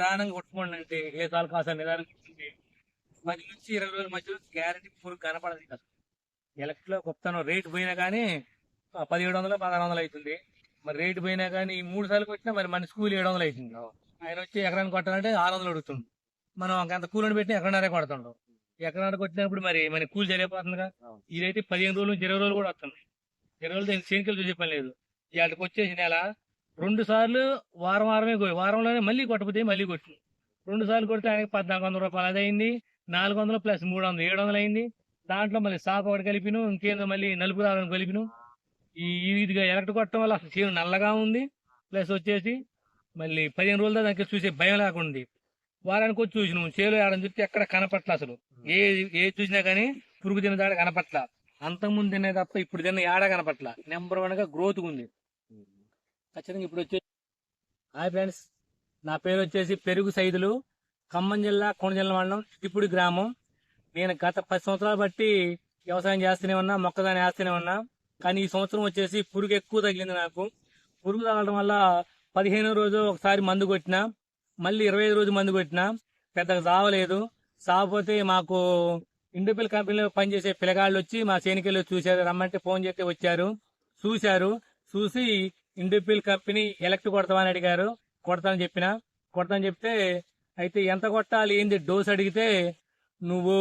నిదానంగా కొట్టుకోండి అంటే ఏ కాలు కాస్త నిదానంగా కొట్టుకుంటే పది నుంచి ఇరవై రోజుల మధ్యలో గ్యారంటీ పురుగు కనపడదు కదా ఎలక్ట్రిక్లో గొప్పతనం రేటు పోయినా కానీ పదిహేడు వందలు పదహారు వందలు అవుతుంది. మరి రేటు పోయినా కానీ ఈ మూడు సార్లు కొట్టినా మరి మన స్కూల్ ఏడు వందలు అవుతుంది. ఆయన వచ్చి ఎకరానికి కొట్టాలంటే ఆరు వందలు అడుగుతుంది మనం అంత కూలని పెట్టి ఎక్కడన్నారే కొడుతుంటాం ఎకరానికి కొట్టినప్పుడు మరి మన కూలి జరిగిపోతుందిగా. ఇదైతే పదిహేను రోజుల నుంచి ఇరవై రోజులు కూడా వస్తుంది. ఇరవై రోజులు దీనికి చేనికలు చూసే పని లేదు. ఇవాళకి వచ్చేసి నెల రెండు సార్లు వారం వారమే వారంలోనే మళ్ళీ కొట్టకపోతే మళ్ళీ కొట్టింది. రెండు సార్లు కొడితే ఆయనకి పద్నాలుగు వందల రూపాయలు అది అయింది నాలుగు వందలు ప్లస్ మూడు వందలు ఏడు వందలు అయింది. దాంట్లో మళ్ళీ సాప ఒకటి కలిపిను ఇంకేందో మళ్ళీ నలుపు దారం కలిపిను. ఈ ఇదిగా ఎలక్ట్రిక్ కొట్టడం వల్ల అసలు చీర నల్లగా ఉంది. ప్లస్ వచ్చేసి మళ్ళీ పదిహేను రోజుల దానికి చూసే భయం లేకుండా ఉంది వారానికి వచ్చి చూసినాం చేలు ఆడని చూస్తే ఎక్కడ కనపట్ల అసలు. ఏ ఏ చూసినా కానీ పురుగు తిన్న దాడ కనపట్ల అంతకుముందు తినే తప్ప ఇప్పుడు తిన్న ఏడ కనపట్ల నెంబర్ వన్గా గ్రోత్ ఉంది. ఖచ్చితంగా ఇప్పుడు వచ్చే హాయ్ ఫ్రెండ్స్ నా పేరు వచ్చేసి పెరుగు సైదులు ఖమ్మం జిల్లా కోన మండలం ఇప్పుడు గ్రామం. నేను గత పది సంవత్సరాలు బట్టి వ్యవసాయం చేస్తూనే ఉన్నా మొక్కదాన్ని వేస్తూనే ఉన్నా. కానీ ఈ సంవత్సరం వచ్చేసి పురుగు ఎక్కువ తగిలింది నాకు. పురుగు తగలడం వల్ల పదిహేనో రోజు ఒకసారి మందు కొట్టినా మళ్ళీ ఇరవై ఐదు రోజు మందు కొట్టినా పెద్దగా సావలేదు. సావపోతే మాకు ఇండిపిల్ కంపెనీలో పనిచేసే పిల్లగాళ్ళు వచ్చి మా చేనికెళ్ళి చూశారు రమ్మంటే ఫోన్ చేస్తే వచ్చారు. చూశారు. చూసి ఇండిపిల్ కంపెనీ ఎలక్ట్ కొడతామని అడిగారు. కొడతానని చెప్పిన. కొడతానని చెప్తే అయితే ఎంత కొట్టాలి? ఏంది? డోస్ అడిగితే నువ్వు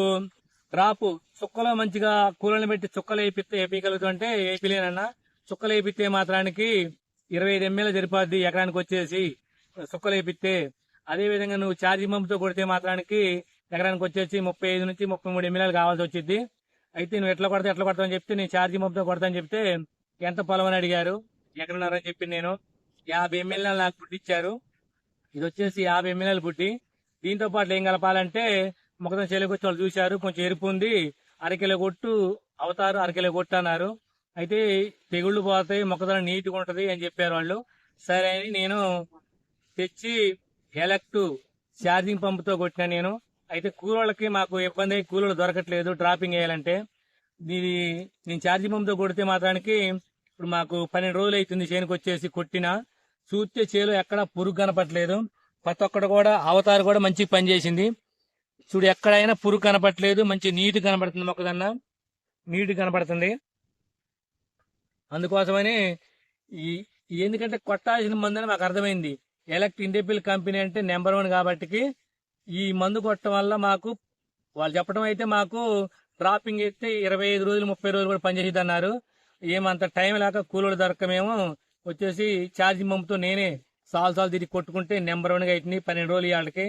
డ్రాప్ చుక్కలో మంచిగా కూలని పెట్టి చుక్కలు వేపిస్తే వేపించగలుగుతావు అంటే వేపిలేనన్నా. చుక్కలు వేపిస్తే మాత్రానికి ఇరవై ఐదు ఎంఎల్ సరిపోద్ది ఎకరానికి వచ్చేసి చుక్కలు వేపిస్తే అదే విధంగా నువ్వు ఛార్జింగ్ పంపుతో కొడితే మాత్రానికి ఎకరానికి వచ్చేసి ముప్పై ఐదు నుంచి ముప్పై మూడు ఎంఎల్ కావాల్సి వచ్చింది అయితే నువ్వు ఎట్లా కొడతా ఎట్లా కొడతావు? అని చెప్తే నేను ఛార్జింగ్ పంపుతో కొడతాను చెప్తే ఎంత పొలం? అని అడిగారు. ఎక్కడున్నారని చెప్పి నేను యాభై ఎంఎల్ నాకు పుట్టించారు ఇది వచ్చేసి యాభై ఎంఎల్ పుట్టి దీంతో పాటు ఏం కలపాలంటే మొక్కజొన్న చేలకు వాళ్ళు చూశారు కొంచెం ఎరుపు ఉంది అరకిలో కొట్టు అవతారు అరకిలో కొట్టు అన్నారు. అయితే తెగుళ్ళు పోతాయి మొక్కజొన్న నీట్గా ఉంటుంది అని చెప్పారు వాళ్ళు. సరే అని నేను తెచ్చి ఎలక్ట్ ఛార్జింగ్ పంపుతో కొట్టిన నేను. అయితే కూలోళ్ళకి మాకు ఇబ్బంది అయ్యి కూలోళ్ళు దొరకట్లేదు డ్రాపింగ్ వేయాలంటే. దీని నేను ఛార్జింగ్ పంపుతో కొడితే మాత్రానికి ఇప్పుడు మాకు పన్నెండు రోజులు అవుతుంది చేనుకు వచ్చేసి కొట్టిన. చూస్తే చేలో ఎక్కడ పురుగు కనపట్లేదు ప్రతి ఒక్కటి కూడా అవతారు కూడా మంచి పని చేసింది చూడు ఎక్కడైనా పురుగు కనపట్లేదు మంచి నీటి కనపడుతుంది మొక్కదన్న నీటి కనపడుతుంది. అందుకోసమని ఈ ఎందుకంటే కొట్టాల్సిన మందు అని మాకు అర్థమైంది. ఎలక్ట్ ఇండిపిల్ కంపెనీ అంటే నెంబర్ వన్ కాబట్టి ఈ మందు కొట్టడం వల్ల మాకు వాళ్ళు చెప్పడం అయితే మాకు డ్రాపింగ్ అయితే ఇరవై ఐదు రోజులు ముప్పై రోజులు కూడా పనిచేసేది అన్నారు ఏమంత టైం లేక కూలోడు దొరకమేమో వచ్చేసి ఛార్జింగ్ పంపుతో నేనే సాల్ సాల్ తిరిగి కొట్టుకుంటే నెంబర్ వన్గా అయితే పన్నెండు రోజులు ఇవాళకి